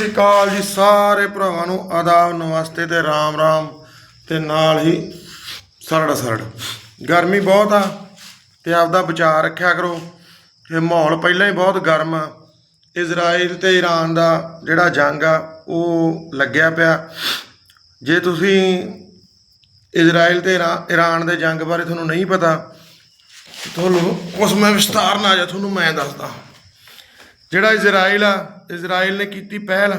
ਸ਼੍ਰੀ ਅਕਾਲ ਜੀ ਸਾਰੇ ਭਰਾਵਾਂ ਨੂੰ ਆਦਾਬ, ਨਮਸਤੇ ਤੇ ਰਾਮ ਰਾਮ ਤੇ ਨਾਲ ਹੀ ਸਰੜ ਸਰੜ। ਗਰਮੀ ਬਹੁਤ ਆ ਤੇ ਆਪਦਾ ਵਿਚਾਰ ਰੱਖਿਆ ਕਰੋ। ਇਹ ਮਾਹੌਲ ਪਹਿਲਾਂ ਹੀ ਬਹੁਤ ਗਰਮ ਆ। ਇਜ਼ਰਾਈਲ ਤੇ ਈਰਾਨ ਦਾ ਜਿਹੜਾ ਜੰਗ ਆ, ਉਹ ਲੱਗਿਆ ਪਿਆ। ਜੇ ਤੁਸੀਂ ਇਜ਼ਰਾਈਲ ਤੇ ਈਰਾ- ਈਰਾਨ ਦੇ ਜੰਗ ਬਾਰੇ ਤੁਹਾਨੂੰ ਨਹੀਂ ਪਤਾ, ਤੁਹਾਨੂੰ ਉਸ ਮੈਂ ਵਿਸਤਾਰ ਨਾਲ ਜਾ ਤੁਹਾਨੂੰ ਮੈਂ ਦੱਸਦਾ। ਜਿਹੜਾ ਇਜ਼ਰਾਈਲ ਆ ਇਜ਼ਰਾਈਲ ਨੇ ਕੀਤੀ ਪਹਿਲ।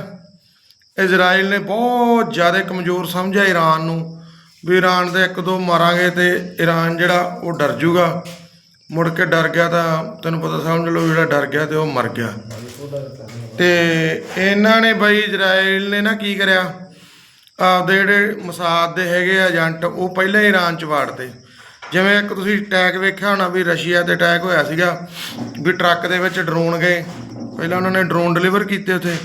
ਇਜ਼ਰਾਈਲ ਨੇ ਬਹੁਤ ਜ਼ਿਆਦਾ ਕਮਜ਼ੋਰ ਸਮਝਿਆ ਈਰਾਨ ਨੂੰ ਵੀ ਈਰਾਨ ਦੇ ਇੱਕ ਦੋ ਮਾਰਾਂਗੇ ਤੇ ਈਰਾਨ ਜਿਹੜਾ ਉਹ ਡਰ ਜੂਗਾ। ਮੁੜ ਕੇ ਡਰ ਗਿਆ ਤਾਂ ਤੈਨੂੰ ਪਤਾ ਸਮਝ ਲਓ ਜਿਹੜਾ ਡਰ ਗਿਆ ਤੇ ਉਹ ਮਰ ਗਿਆ। ਤੇ ਇਹਨਾਂ ਨੇ ਬਈ ਇਜ਼ਰਾਈਲ ਨੇ ਨਾ ਕੀ ਕਰਿਆ? ਆਪਦੇ ਜਿਹੜੇ ਮਸਾਦ ਦੇ ਹੈਗੇ ਏਜੰਟ, ਉਹ ਪਹਿਲਾਂ ਹੀ ਈਰਾਨ ਚ ਵਾੜਤੇ ਜਿਵੇਂ ਇੱਕ ਤੁਸੀਂ ਅਟੈਕ ਵੇਖਿਆ ਹੋਣਾ ਵੀ ਰਸ਼ੀਆ ਤੇ ਅਟੈਕ ਹੋਇਆ ਸੀਗਾ, ਵੀ ਟਰੱਕ ਦੇ ਵਿੱਚ ਡਰੋਨ ਗਏ। ਪਹਿਲਾਂ ਉਹਨਾਂ ਨੇ ਡਰੋਨ ਡਿਲੀਵਰ ਕੀਤੇ ਉੱਥੇ।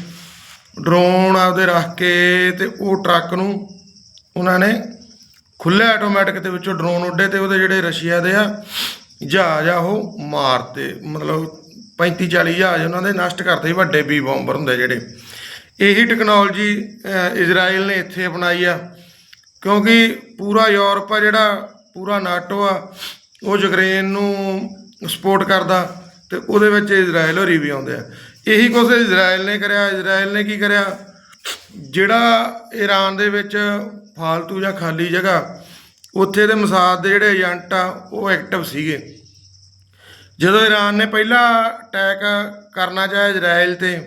ਡਰੋਨ ਆਪਦੇ ਰੱਖ ਕੇ ਤੇ ਉਹ ਟਰੱਕ ਨੂੰ ਉਹਨਾਂ ਨੇ ਖੁੱਲੇ ਆਟੋਮੈਟਿਕ ਦੇ ਵਿੱਚੋਂ ਡਰੋਨ ਉੱਡੇ ਤੇ ਉਹਦੇ ਜਿਹੜੇ ਰਸ਼ੀਆ ਦੇ ਆ, ਜਹਾਜ਼ ਆ ਉਹ ਮਾਰਤੇ। ਮਤਲਬ 35 40 ਜਹਾਜ਼ ਉਹਨਾਂ ਦੇ ਨਸ਼ਟ ਕਰਤੇ ਵੱਡੇ ਬੀ ਬੰਬਰ ਹੁੰਦੇ ਜਿਹੜੇ। ਇਹੀ ਟੈਕਨੋਲੋਜੀ ਇਜ਼ਰਾਈਲ ਨੇ ਇੱਥੇ ਅਪਣਾਈ ਆ। ਕਿਉਂਕਿ ਪੂਰਾ ਯੂਰਪ ਆ ਜਿਹੜਾ, ਪੂਰਾ ਨਾਟੋ ਆ, ਉਹ ਯੂਕਰੇਨ ਨੂੰ ਸਪੋਰਟ ਕਰਦਾ ਤੇ ਉਹਦੇ ਵਿੱਚ ਇਜ਼ਰਾਈਲ ਹੋਰੀ ਵੀ ਆਉਂਦੇ ਆ। ਇਹੀ ਕੁਝ ਇਜ਼ਰਾਈਲ ਨੇ ਕਰਿਆ ਇਜ਼ਰਾਈਲ ਨੇ ਕੀ ਕਰਿਆ? ਜਿਹੜਾ ਈਰਾਨ ਦੇ ਵਿੱਚ ਫਾਲਤੂ ਜਾਂ ਖਾਲੀ ਜਗ੍ਹਾ, ਉੱਥੇ ਦੇ ਮਸਾਦ ਦੇ ਜਿਹੜੇ ਏਜੰਟ ਆ, ਉਹ ਐਕਟਿਵ ਸੀਗੇ। ਜਦੋਂ ਈਰਾਨ ਨੇ ਪਹਿਲਾ ਅਟੈਕ ਕਰਨਾ ਚਾਹਿਆ ਇਜ਼ਰਾਈਲ ਤੇ,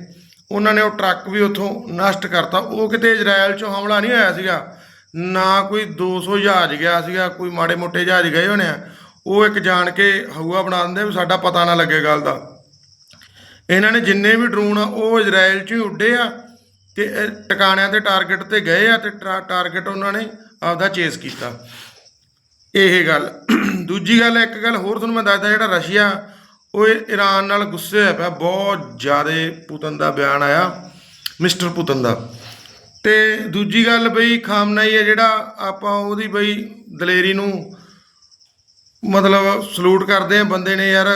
ਉਹਨਾਂ ਨੇ ਉਹ ਟਰੱਕ ਵੀ ਉੱਥੋਂ ਨਸ਼ਟ ਕਰਤਾ। ਉਹ ਕਿਤੇ ਇਜ਼ਰਾਈਲ ਚੋਂ ਹਮਲਾ ਨਹੀਂ ਹੋਇਆ ਸੀਗਾ। ਨਾ ਕੋਈ 200 ਜਹਾਜ਼ ਗਿਆ ਸੀਗਾ, ਕੋਈ ਮਾੜੇ ਮੋਟੇ ਜਹਾਜ਼ ਗਏ ਹੋਣੇ ਆ। ਉਹ ਇੱਕ ਜਾਣ ਕੇ ਹਊਆ ਬਣਾ ਦਿੰਦੇ ਵੀ ਸਾਡਾ ਪਤਾ ਨਾ ਲੱਗੇ ਗੱਲ ਦਾ। ਇਹਨਾਂ ਨੇ ਜਿੰਨੇ ਵੀ ਡਰੋਨ ਆ, ਉਹ ਇਜ਼ਰਾਈਲ 'ਚ ਹੀ ਉੱਡੇ ਆ ਤੇ ਟਿਕਾਣਿਆਂ ਤੇ ਟਾਰਗੇਟ ਤੇ ਗਏ ਆ ਤੇ ਟਾਰਗੇਟ ਉਹਨਾਂ ਨੇ ਆਪਦਾ ਚੇਸ ਕੀਤਾ। ਇਹ ਗੱਲ। ਦੂਜੀ ਗੱਲ, ਇੱਕ ਗੱਲ ਹੋਰ ਤੁਹਾਨੂੰ ਮੈਂ ਦੱਸਦਾ, ਜਿਹੜਾ ਰਸ਼ੀਆ, ਉਹ ਇਹ ਈਰਾਨ ਨਾਲ ਗੁੱਸੇ ਹੋਇਆ ਪਿਆ, ਬਹੁਤ ਜ਼ਿਆਦਾ ਪੁਤਨ ਦਾ ਬਿਆਨ ਆਇਆ, ਮਿਸਟਰ ਪੁਤਨ ਦਾ। ਤੇ ਦੂਜੀ ਗੱਲ ਬਈ, ਖਾਮਨਾਈ ਹੈ ਜਿਹੜਾ ਆਪਾਂ ਉਹਦੀ ਬਈ ਦਲੇਰੀ ਨੂੰ ਮਤਲਬ ਸਲੂਟ ਕਰਦੇ ਆ ਬੰਦੇ ਨੇ ਯਾਰ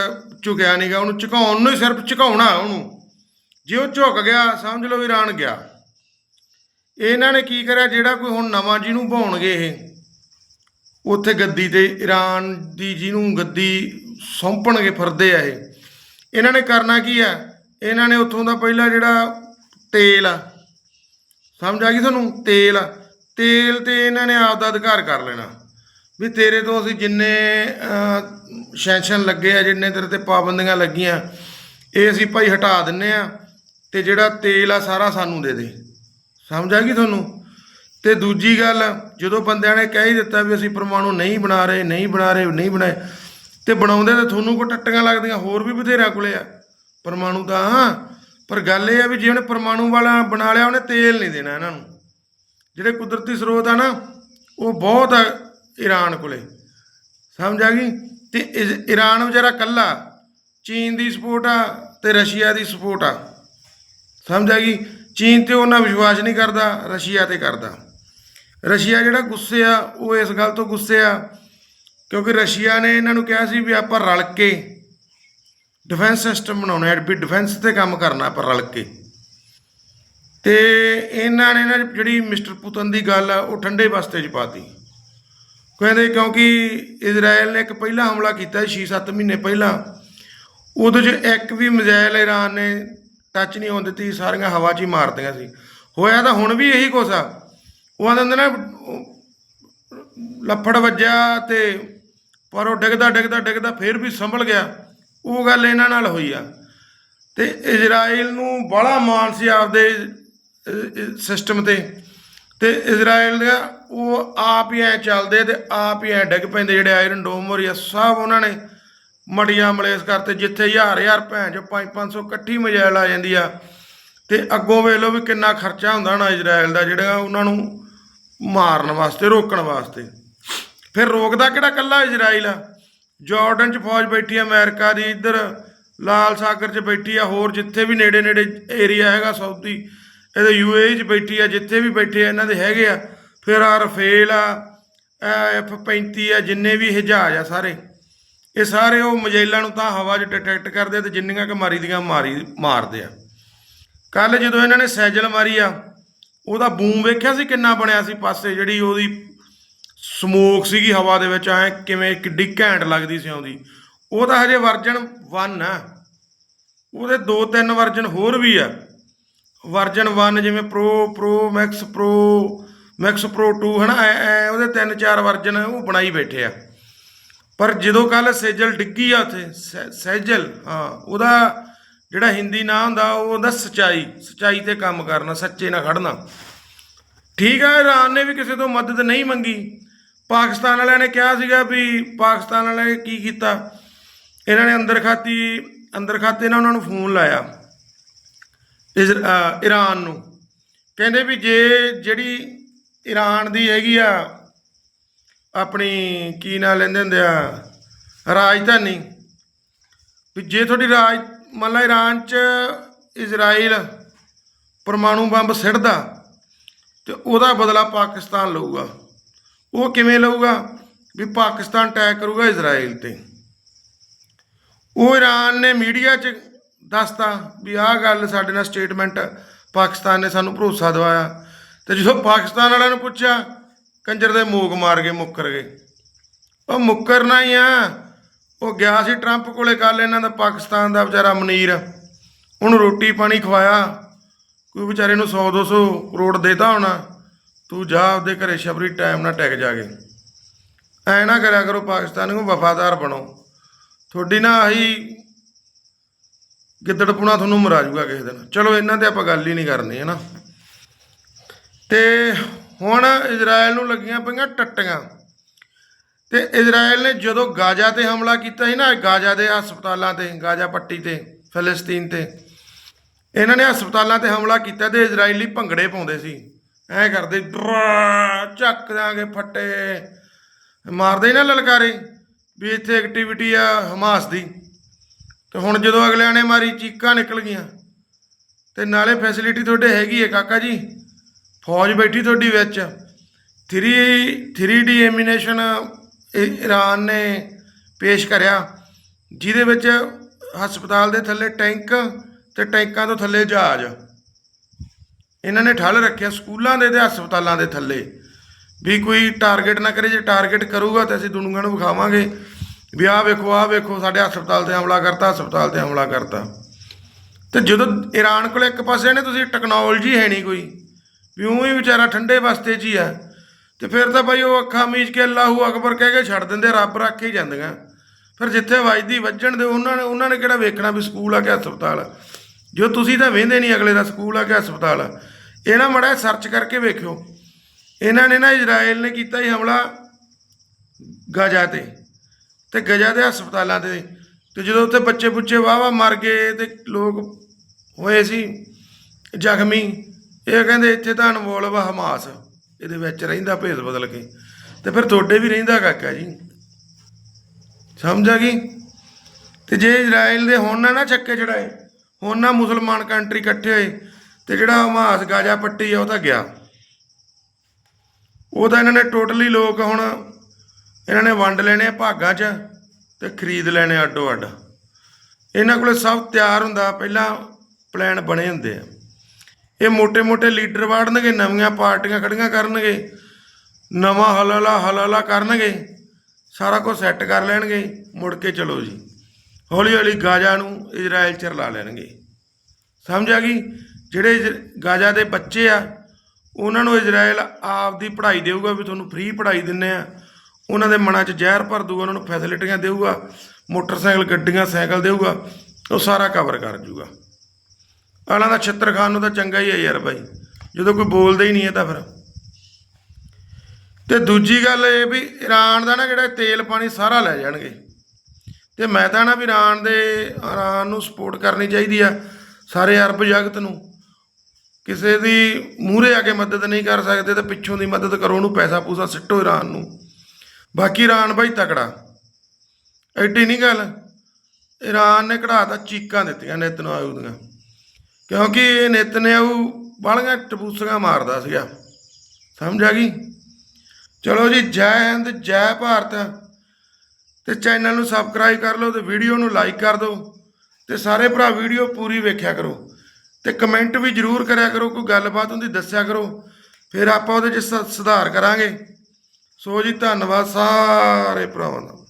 ਝੁਕਿਆ ਨਹੀਂਗਾ ਉਹਨੂੰ ਝੁਕਾਉਣ ਨੂੰ ਹੀ ਸਿਰਫ ਝੁਕਾਉਣਾ ਉਹਨੂੰ। ਜੇ ਉਹ ਝੁਕ ਗਿਆ, ਸਮਝ ਲਓ ਈਰਾਨ ਗਿਆ। ਇਹਨਾਂ ਨੇ ਕੀ ਕਰਿਆ, ਜਿਹੜਾ ਕੋਈ ਹੁਣ ਨਵਾਂ ਜਿਹਨੂੰ ਭਾਉਣਗੇ ਇਹ, ਉੱਥੇ ਗੱਦੀ ਤੇ ਈਰਾਨ ਦੀ ਜਿਹਨੂੰ ਗੱਦੀ ਸੌਂਪਣਗੇ, ਫਿਰਦੇ ਆ ਇਹ। ਇਹਨਾਂ ਨੇ ਕਰਨਾ ਕੀ ਆ? ਇਹਨਾਂ ਨੇ ਉੱਥੋਂ ਦਾ ਪਹਿਲਾ ਜਿਹੜਾ ਤੇਲ ਆ, ਸਮਝ ਆ ਗਈ ਤੁਹਾਨੂੰ? ਤੇਲ ਆ। ਤੇਲ ਤੇ ਇਹਨਾਂ ਨੇ ਆਪ ਦਾ ਅਧਿਕਾਰ ਕਰ ਲੈਣਾ। ਵੀ ਤੇਰੇ ਤੋਂ ਅਸੀਂ ਜਿੰਨੇ ਸੈਂਕਸ਼ਨ ਲੱਗੇ ਆ, ਜਿੰਨੇ ਤੇਰੇ ਤੇ ਪਾਬੰਦੀਆਂ ਲੱਗੀਆਂ, ਇਹ ਅਸੀਂ ਭਾਈ ਹਟਾ ਦਿੰਨੇ ਆ ਤੇ ਜਿਹੜਾ ਤੇਲ ਆ ਸਾਰਾ ਸਾਨੂੰ ਦੇ ਦੇ। ਸਮਝ ਆ ਗਈ ਤੁਹਾਨੂੰ? ਤੇ ਦੂਜੀ ਗੱਲ, ਜਦੋਂ ਬੰਦਿਆਂ ਨੇ ਕਹਿ ਹੀ ਦਿੱਤਾ ਵੀ ਅਸੀਂ ਪਰਮਾਣੂ ਨਹੀਂ ਬਣਾ ਰਹੇ, ਨਹੀਂ ਬਣਾ ਰਹੇ, ਨਹੀਂ ਬਣਾਏ, ਤੇ ਬਣਾਉਂਦੇ ਤਾਂ ਤੁਹਾਨੂੰ ਕੋ ਟੱਟੀਆਂ ਲੱਗਦੀਆਂ, ਹੋਰ ਵੀ ਬਥੇਰਾ ਕੋਲੇ ਆ। ਪਰਮਾਣੂ ਤਾਂ ਹਾਂ, ਪਰ ਗੱਲ ਇਹ ਆ ਵੀ ਜੇ ਉਹਨੇ ਪਰਮਾਣੂ ਵਾਲਾ ਬਣਾ ਲਿਆ, ਉਹਨੇ ਤੇਲ ਨਹੀਂ ਦੇਣਾ ਇਹਨਾਂ ਨੂੰ। ਜਿਹੜੇ ਕੁਦਰਤੀ ਸਰੋਤ ਆ ਨਾ, ਉਹ ਬਹੁਤ ਈਰਾਨ ਕੋਲੇ। ਸਮਝ ਆ ਗਈ? ਤੇ ਇਜ਼- ਈਰਾਨ ਵਿਚਾਰਾ ਕੱਲਾ, ਚੀਨ ਦੀ ਸਪੋਰਟ ਆ ਤੇ ਰਸ਼ੀਆ ਦੀ ਸਪੋਰਟ ਆ। ਸਮਝ ਆ ਗਈ? ਚੀਨ ਤੇ ਉਹਨਾਂ ਵਿਸ਼ਵਾਸ ਨਹੀਂ ਕਰਦਾ, ਰਸ਼ੀਆ ਤੇ ਕਰਦਾ। ਰਸ਼ੀਆ ਜਿਹੜਾ ਗੁੱਸੇ ਆ, ਉਹ ਇਸ ਗੱਲ ਤੋਂ ਗੁੱਸੇ ਆ, ਕਿਉਂਕਿ ਰਸ਼ੀਆ ਨੇ ਇਹਨਾਂ ਨੂੰ ਕਿਹਾ ਸੀ ਵੀ ਆਪਾਂ ਰਲ ਕੇ ਡਿਫੈਂਸ ਸਿਸਟਮ ਬਣਾਉਣਾ ਹੈ ਵੀ ਡਿਫੈਂਸ ਤੇ ਕੰਮ ਕਰਨਾ ਆਪਾਂ ਰਲ ਕੇ। ਤੇ ਇਹਨਾਂ ਨੇ ਨਾ ਜਿਹੜੀ ਮਿਸਟਰ ਪੁਤਨ ਦੀ ਗੱਲ ਆ, ਉਹ ਠੰਡੇ ਬਸਤੇ 'ਚ ਪਾਤੀ। ਕਹਿੰਦੇ ਕਿਉਂਕਿ ਇਜ਼ਰਾਈਲ ਨੇ ਇੱਕ ਪਹਿਲਾ ਹਮਲਾ ਕੀਤਾ 6-7 ਮਹੀਨੇ ਪਹਿਲਾਂ। ਉਹਦੇ 'ਚ ਇੱਕ ਵੀ ਮਿਜ਼ਾਈਲ ਈਰਾਨ ਨੇ ਟੱਚ ਨਹੀਂ ਹੋਣ ਦਿੱਤੀ, ਸਾਰੀਆਂ ਹਵਾ 'ਚ ਹੀ ਮਾਰਦੀਆਂ ਸੀ। ਹੋਇਆ ਤਾਂ ਹੁਣ ਵੀ ਇਹੀ ਕੁਛ ਆ। ਉਹ ਕਹਿੰਦੇ ਹੁੰਦੇ ਨਾ ਲੱਫੜ ਵੱਜਿਆ ਤੇ ਪਰ ਉਹ ਡਿੱਗਦਾ ਡਿੱਗਦਾ ਡਿੱਗਦਾ ਫਿਰ ਵੀ ਸੰਭਲ ਗਿਆ। ਉਹ ਗੱਲ ਇਹਨਾਂ ਨਾਲ ਹੋਈ ਆ। ਤੇ ਇਜ਼ਰਾਈਲ ਨੂੰ ਬੜਾ ਮਾਣ ਸੀ ਆਪਦੇ ਸਿਸਟਮ ਤੇ। ਤੇ ਇਜ਼ਰਾਈਲ ਦਾ ਉਹ ਆਪ ਹੀ ਐ ਚੱਲਦੇ ਤੇ ਆਪ ਹੀ ਐ ਡਿੱਗ ਪੈਂਦੇ ਜਿਹੜੇ ਆਇਰਨ ਡੋਮ ਹੋਰੀ ਆ, ਸਭ ਉਹਨਾਂ ਨੇ ਮੜੀਆਂ ਮਲੇਸ ਕਰਤੇ, ਜਿੱਥੇ ਹਜ਼ਾਰ ਹਜ਼ਾਰ ਭੈਣ ਜੋ 5-500 ਇਕੱਠੀ ਮਜਾਇਲ ਆ ਜਾਂਦੀ ਆ। ਤੇ ਅੱਗੋਂ ਵੇਖ ਲਓ ਵੀ ਕਿੰਨਾ ਖਰਚਾ ਹੁੰਦਾ ਨਾ ਇਜ਼ਰਾਈਲ ਦਾ, ਜਿਹੜਾ ਉਹਨਾਂ ਨੂੰ ਮਾਰਨ ਵਾਸਤੇ, ਰੋਕਣ ਵਾਸਤੇ। ਫਿਰ ਰੋਕਦਾ ਕਿਹੜਾ ਕੱਲਾ ਇਜ਼ਰਾਈਲ ਆ? ਜਾਰਡਨ 'ਚ ਫੌਜ ਬੈਠੀ ਆ, ਅਮਰੀਕਾ ਦੀ ਇੱਧਰ, ਲਾਲ ਸਾਗਰ 'ਚ ਬੈਠੀ ਆ, ਹੋਰ ਜਿੱਥੇ ਵੀ ਨੇੜੇ ਨੇੜੇ ਏਰੀਆ ਹੈਗਾ ਸਾਊਦੀ ਇਹਦੇ ਯੂਏਈ 'ਚ ਬੈਠੀ ਆ, ਜਿੱਥੇ ਵੀ ਬੈਠੇ ਆ, ਇਹਨਾਂ ਦੇ ਹੈਗੇ ਆ। ਫਿਰ ਆ ਰਫੇਲ ਆ ਐਫ 35 ਆ, ਜਿੰਨੇ ਵੀ ਇਹ ਆ ਸਾਰੇ। ਇਹ ਸਾਰੇ ਉਹ ਮਜੈਲਾਂ ਨੂੰ ਤਾਂ ਹਵਾ 'ਚ ਡਿਟੈਕਟ ਕਰਦੇ ਆ ਤੇ ਜਿੰਨੀਆਂ ਕਿ ਮਾਰੀ ਦੀਆਂ ਮਾਰੀ, ਮਾਰਦੇ ਆ। ਕੱਲ ਜਦੋਂ ਇਹਨਾਂ ਨੇ ਸੈਜਲ ਮਾਰੀ ਆ, ਉਹਦਾ ਬੂਮ ਵੇਖਿਆ ਸੀ ਕਿੰਨਾ ਬਣਿਆ ਸੀ ਪਾਸੇ, ਜਿਹੜੀ ਉਹਦੀ ਸਮੋਕ ਸੀਗੀ ਹਵਾ ਦੇ ਵਿੱਚ, ਐ ਕਿਵੇਂ ਕਿੱਡੀ ਘੈਂਟ ਲੱਗਦੀ ਸੀ ਆਉਂਦੀ ਉਹ ਤਾਂ ਹਜੇ ਵਰਜਨ 1 ਆ। ਉਹਦੇ ਦੋ ਤਿੰਨ ਵਰਜਨ ਹੋਰ ਵੀ ਆ। ਵਰਜਨ 1 ਜਿਵੇਂ pro pro max pro max pro 2 ਹਨਾ, ਐ ਐ, ਉਹਦੇ ਤਿੰਨ ਚਾਰ ਵਰਜਨ ਉਹ ਬਣਾਈ ਬੈਠੇ ਆ। ਪਰ ਜਦੋਂ ਕੱਲ ਸੇਜਲ ਡਿੱਗੀ ਆ ਉੱਥੇ ਸੈ- ਸੈਜਲ ਹਾਂ, ਉਹਦਾ ਜਿਹੜਾ ਹਿੰਦੀ ਨਾਂ ਹੁੰਦਾ, ਉਹ ਹੁੰਦਾ ਸਚਾਈ ਸਚਾਈ ਤੇ ਕੰਮ ਕਰਨਾ, ਸੱਚੇ ਨਾਲ ਖੜਨਾ ਠੀਕ ਆ, ਇਰਾਨ ਨੇ ਵੀ ਕਿਸੇ ਤੋਂ ਮਦਦ ਨਹੀਂ ਮੰਗੀ। ਪਾਕਿਸਤਾਨ ਵਾਲਿਆਂ ਨੇ ਕਿਹਾ ਸੀਗਾ ਵੀ ਪਾਕਿਸਤਾਨ ਵਾਲਿਆਂ ਨੇ ਕੀ ਕੀਤਾ? ਇਹਨਾਂ ਨੇ ਅੰਦਰ ਖਾਤੀ, ਅੰਦਰ ਖਾਤੇ ਨਾਲ ਉਹਨਾਂ ਨੂੰ ਫੋਨ ਲਾਇਆ ਇਜ਼ਰ- ਈਰਾਨ ਨੂੰ। ਕਹਿੰਦੇ ਵੀ ਜੇ ਜਿਹੜੀ ਈਰਾਨ ਦੀ ਹੈਗੀ ਆ, ਆਪਣੀ ਕੀ ਨਾਂ ਲੈਂਦੇ ਹੁੰਦੇ ਆ, ਰਾਜਧਾਨੀ। ਵੀ ਜੇ ਤੁਹਾਡੀ ਰਾਜ, ਮੰਨ ਲਾ ਈਰਾਨ 'ਚ ਇਜ਼ਰਾਈਲ ਪਰਮਾਣੂ ਬੰਬ ਸਿੱਟਦਾ, ਤੇ ਉਹਦਾ ਬਦਲਾ ਪਾਕਿਸਤਾਨ ਲਊਗਾ। ਉਹ ਕਿਵੇਂ ਲਊਗਾ? ਵੀ ਪਾਕਿਸਤਾਨ ਅਟੈਕ ਕਰੂਗਾ ਇਜ਼ਰਾਈਲ ਤੇ। ਉਹ ਈਰਾਨ ਨੇ ਮੀਡੀਆ 'ਚ ਦੱਸਤਾ ਵੀ ਆਹ ਗੱਲ ਸਾਡੇ ਨਾਲ ਸਟੇਟਮੈਂਟ ਪਾਕਿਸਤਾਨ ਨੇ ਸਾਨੂੰ ਭਰੋਸਾ ਦਵਾਇਆ। ਤੇ ਜਦੋਂ ਪਾਕਿਸਤਾਨ ਵਾਲਿਆਂ ਨੂੰ ਪੁੱਛਿਆ, ਕੰਜਰ ਦੇ ਮੂਕ ਮਾਰ ਕੇ ਮੁੱਕਰ ਗਏ। ਉਹ ਮੁੱਕਰਨਾ ਹੀ ਆ। ਉਹ ਗਿਆ ਸੀ ਟਰੰਪ ਕੋਲੇ ਕੱਲ ਇਹਨਾਂ ਦਾ ਪਾਕਿਸਤਾਨ ਦਾ ਵਿਚਾਰਾ ਮਨੀਰ ਉਹਨੂੰ ਰੋਟੀ ਪਾਣੀ ਖਵਾਇਆ। ਕੋਈ ਵਿਚਾਰੇ ਨੂੰ 100 200 ਕਰੋੜ ਦੇਤਾ ਹੋਣਾ। ਤੂੰ ਜਾ ਆਪਦੇ ਘਰੇ ਸ਼ਬਰੀ, ਟਾਈਮ ਨਾਲ ਟੈਕ ਜਾ ਕੇ। ਐ ਨਾ ਕਰਿਆ ਕਰੋ, ਪਾਕਿਸਤਾਨ ਨੂੰ ਵਫਾਦਾਰ ਬਣੋ। ਤੁਹਾਡੀ ਨਾ ਆਹੀ ਗਿੱਦੜਪੁਣਾ ਤੁਹਾਨੂੰ ਮਰਾ ਜੂਗਾ ਕਿਸੇ ਦਿਨ। ਚਲੋ, ਇਹਨਾਂ ਤੇ ਆਪਾਂ ਗੱਲ ਹੀ ਨਹੀਂ ਕਰਨੀ, ਹੈ ਨਾ? ਤੇ ਹੁਣ ਇਜ਼ਰਾਈਲ ਨੂੰ ਲੱਗੀਆਂ ਪਈਆਂ ਟੱਟੀਆਂ। ਤੇ ਇਜ਼ਰਾਈਲ ਨੇ ਜਦੋਂ ਗਾਜ਼ਾ ਤੇ ਹਮਲਾ ਕੀਤਾ ਸੀ ਨਾ ਗਾਜ਼ਾ ਦੇ ਹਸਪਤਾਲਾਂ ਤੇ, ਗਾਜ਼ਾ ਪੱਟੀ ਤੇ, ਫਿਲਿਸਤੀਨ ਤੇ, ਇਹਨਾਂ ਨੇ ਹਸਪਤਾਲਾਂ ਤੇ ਹਮਲਾ ਕੀਤਾ ਤੇ ਇਜ਼ਰਾਈਲੀ ਭੰਗੜੇ ਪਾਉਂਦੇ ਸੀ। ਐ ਕਰਦੇ, ਡਰਾ, ਚੱਕ ਦਾਂਗੇ ਫੱਟੇ, ਮਾਰਦੇ ਨਾ ਲਲਕਾਰੇ, ਵੀ ਇੱਥੇ ਐਕਟੀਵਿਟੀ ਆ ਹਮਾਸ ਦੀ। ਤੇ ਹੁਣ ਜਦੋਂ ਅਗਲਿਆਂ ਨੇ ਮਾਰੀ, ਚੀਕਾਂ ਨਿਕਲ ਗਈਆਂ। ਤੇ ਨਾਲੇ ਫੈਸਿਲਿਟੀ ਤੁਹਾਡੇ ਹੈਗੀ ਹੈ ਕਾਕਾ ਜੀ? ਫੌਜ ਬੈਠੀ ਤੁਹਾਡੀ ਵਿੱਚ। 3 3D ਐਮੀਨੇਸ਼ਨ ਈਰਾਨ ਨੇ ਪੇਸ਼ ਕਰਿਆ, ਜਿਹਦੇ ਵਿੱਚ ਹਸਪਤਾਲ ਦੇ ਥੱਲੇ ਟੈਂਕ ਤੇ ਟੈਂਕਾਂ ਤੋਂ ਥੱਲੇ ਜਹਾਜ਼। ਇਹਨਾਂ ਨੇ ਠੱਲ ਰੱਖਿਆ ਸਕੂਲਾਂ ਦੇ ਤੇ ਹਸਪਤਾਲਾਂ ਦੇ ਥੱਲੇ। ਵੀ ਕੋਈ ਟਾਰਗੇਟ ਨਾ ਕਰੇ, ਜੇ ਟਾਰਗੇਟ ਕਰੂਗਾ ਤਾਂ ਅਸੀਂ ਦੁਨੀਆ ਨੂੰ ਵਿਖਾਵਾਂਗੇ। ਵੀ ਆਹ ਵੇਖੋ ਆਹ ਵੇਖੋ, ਸਾਡੇ ਹਸਪਤਾਲ ਤੇ ਹਮਲਾ ਕਰਤਾ, ਹਸਪਤਾਲ ਤੇ ਹਮਲਾ ਕਰਤਾ। ਤੇ ਜਦੋਂ ਈਰਾਨ ਕੋਲ ਇੱਕ ਪਾਸੇ ਨੇ, ਤੁਸੀਂ ਟੈਕਨੋਲੋਜੀ ਹੈ ਨਹੀਂ ਕੋਈ। ਵੀ ਉਹ ਹੀ ਵਿਚਾਰਾ ਠੰਡੇ ਬਸਤੇ 'ਚ ਹੀ ਆ। ਤੇ ਫਿਰ ਤਾਂ ਭਾਈ ਉਹ ਅੱਖਾਂ ਮੀਚ ਕੇ ਅੱਲਾਹੂ ਅਕਬਰ ਕਹਿ ਕੇ ਛੱਡ ਦਿੰਦੇ, ਰੱਬ ਰੱਖ ਹੀ ਜਾਂਦੀਆਂ। ਫਿਰ ਜਿੱਥੇ ਵੱਜਦੀ ਵੱਜਣ ਦੇ ਉਹਨਾਂ ਨੇ ਉਹਨਾਂ ਨੇ ਕਿਹੜਾ ਵੇਖਣਾ ਵੀ ਸਕੂਲ ਆ ਕਿ ਹਸਪਤਾਲ ਆ। ਜੋ ਤੁਸੀਂ ਤਾਂ ਵੇਂਦੇ ਨਹੀਂ ਅਗਲੇ ਦਾ ਸਕੂਲ ਆ ਕਿ ਹਸਪਤਾਲ ਆ। ਇਹ ਨਾ ਮੜਾ ਸਰਚ ਕਰਕੇ ਵੇਖਿਓ। ਇਹਨਾਂ ਨੇ ਨਾ ਇਜ਼ਰਾਈਲ ਨੇ ਕੀਤਾ ਹੀ ਹਮਲਾ ਗਜ਼ਾ ਤੇ। ਤੇ ਗਜਾ ਦੇ ਹਸਪਤਾਲਾਂ ਤੇ। ਤੇ ਜਦੋਂ ਉੱਥੇ ਬੱਚੇ ਬੁੱਚੇ ਵਾਵਾ ਮਰ ਗਏ ਤੇ ਲੋਕ ਹੋਏ ਸੀ ਜ਼ਖਮੀ। ਇਹ ਕਹਿੰਦੇ ਇੱਥੇ ਤਾਂ ਇਨਵੋਲਵ ਆ ਹਮਾਸ। ਇਹਦੇ ਵਿੱਚ ਰਹਿੰਦਾ ਭੇਦ ਬਦਲ ਕੇ। ਤੇ ਫਿਰ ਤੁਹਾਡੇ ਵੀ ਰਹਿੰਦਾ ਕਾਕਾ ਜੀ। ਸਮਝ ਆ ਗਈ? ਤੇ ਜੇ ਇਜ਼ਰਾਈਲ ਦੇ ਹੁਣ ਨਾ ਨਾ ਛੱਕੇ ਚੜਾਏ, ਹੁਣ ਨਾ ਮੁਸਲਮਾਨ ਕੰਟਰੀ ਇਕੱਠੇ ਹੋਏ, ਤੇ ਜਿਹੜਾ ਹਮਾਸ ਗਾਜ਼ਾ ਪੱਟੀ ਆ, ਉਹ ਤਾਂ ਗਿਆ। ਉਹ ਤਾਂ ਇਹਨਾਂ ਨੇ ਟੋਟਲੀ ਲੋਕ ਹੁਣ ਇਹਨਾਂ ਨੇ ਵੰਡ ਲੈਣੇ ਆ ਭਾਗਾਂ 'ਚ ਤੇ ਖਰੀਦ ਲੈਣੇ ਅੱਡੋ ਅੱਡ। ਇਹਨਾਂ ਕੋਲੇ ਸਭ ਤਿਆਰ ਹੁੰਦਾ, ਪਹਿਲਾਂ ਪਲਾਨ ਬਣੇ ਹੁੰਦੇ ਆ। ਇਹ ਮੋٹے-ਮੋٹے ਲੀਡਰ ਵਾੜਨਗੇ, ਨਵੀਆਂ ਪਾਰਟੀਆਂ ਖੜੀਆਂ ਕਰਨਗੇ, ਨਵਾਂ ਹਲਾਲਾ ਹਲਾਲਾ ਕਰਨਗੇ, ਸਾਰਾ ਕੁਝ ਸੈੱਟ ਕਰ ਲੈਣਗੇ, ਮੁੜ ਕੇ ਚਲੋ ਜੀ। ਹੌਲੀ-ਹੌਲੀ ਗਾਜ਼ਾ ਨੂੰ ਇਜ਼ਰਾਈਲ ਚ ਰਲਾ ਲੈਣਗੇ। ਸਮਝ ਆ ਗਈ? ਜਿਹੜੇ ਗਾਜ਼ਾ ਦੇ ਬੱਚੇ ਆ, ਉਹਨਾਂ ਨੂੰ ਇਜ਼ਰਾਈਲ ਆਪ ਦੀ ਪੜ੍ਹਾਈ ਦੇਊਗਾ, ਵੀ ਤੁਹਾਨੂੰ ਫ੍ਰੀ ਪੜ੍ਹਾਈ ਦਿੰਨੇ ਆ। ਉਹਨਾਂ ਦੇ ਮਨਾਂ 'ਚ ਜ਼ਹਿਰ ਭਰ ਦੂਗਾ, ਉਹਨਾਂ ਨੂੰ ਫੈਸਿਲਿਟੀਆਂ ਦੇਊਗਾ, ਮੋਟਰਸਾਈਕਲ, ਗੱਡੀਆਂ, ਸਾਈਕਲ ਦੇਊਗਾ, ਉਹ ਸਾਰਾ ਕਵਰ ਕਰ ਜੂਗਾ। ਆਲਾਂ ਦਾ ਛਿੱਤਰ ਖਾਣ ਨੂੰ ਤਾਂ ਚੰਗਾ ਹੀ ਹੈ ਯਾਰ ਬਾਈ। ਜਦੋਂ ਕੋਈ ਬੋਲਦਾ ਹੀ ਨਹੀਂ ਹੈ ਤਾਂ ਫਿਰ। ਤੇ ਦੂਜੀ ਗੱਲ ਇਹ ਵੀ ਈਰਾਨ ਦਾ ਨਾ ਜਿਹੜਾ ਤੇਲ ਪਾਣੀ ਸਾਰਾ ਲੈ ਜਾਣਗੇ। ਤੇ ਮੈਂ ਤਾਂ ਨਾ ਵੀ ਈਰਾਨ ਦੇ ਈਰਾਨ ਨੂੰ ਸਪੋਰਟ ਕਰਨੀ ਚਾਹੀਦੀ ਆ ਸਾਰੇ ਅਰਬ ਜਗਤ ਨੂੰ। ਕਿਸੇ ਦੀ ਮੂਹਰੇ ਆ ਕੇ ਮਦਦ ਨਹੀਂ ਕਰ ਸਕਦੇ ਤਾਂ ਪਿੱਛੋਂ ਦੀ ਮਦਦ ਕਰੋ, ਉਹਨੂੰ ਪੈਸਾ ਪੂਸਾ ਸਿੱਟੋ ਈਰਾਨ ਨੂੰ। ਬਾਕੀ ਈਰਾਨ ਬਾਈ ਤਕੜਾ। ਐਡੀ ਨਹੀਂ ਗੱਲ। ਈਰਾਨ ਨੇ ਕਢਾਤਾ ਚੀਕਾਂ ਦਿੱਤੀਆਂ ਨੇ ਨਿਤਨਿਆਹੂ ਦੀਆਂ ਕਿਉਂਕਿ ਇਹ ਨਿਤਨਿਆਹੂ ਬਾਲੀਆਂ ਟਪੂਸੀਆਂ ਮਾਰਦਾ ਸੀਗਾ। ਸਮਝ ਆ ਗਈ? ਚਲੋ ਜੀ, ਜੈ ਹਿੰਦ, ਜੈ ਭਾਰਤ। ਤੇ ਚੈਨਲ ਨੂੰ ਸਬਸਕ੍ਰਾਈਬ ਕਰ ਲਓ ਤੇ ਵੀਡੀਓ ਨੂੰ ਲਾਈਕ ਕਰ ਦਿਓ ਤੇ ਸਾਰੇ ਭਰਾ ਵੀਡੀਓ ਪੂਰੀ ਵੇਖਿਆ ਕਰੋ। ਤੇ ਕਮੈਂਟ ਵੀ ਜਰੂਰ ਕਰਿਆ ਕਰੋ, ਕੋਈ ਗੱਲਬਾਤ ਹੁੰਦੀ ਦੱਸਿਆ ਕਰੋ। ਫਿਰ ਆਪਾਂ ਉਹਦੇ 'ਚ ਸ- ਸੁਧਾਰ ਕਰਾਂਗੇ। ਸੋ ਜੀ, ਧੰਨਵਾਦ ਸਾਰੇ ਭਰਾਵਾਂ ਦਾ।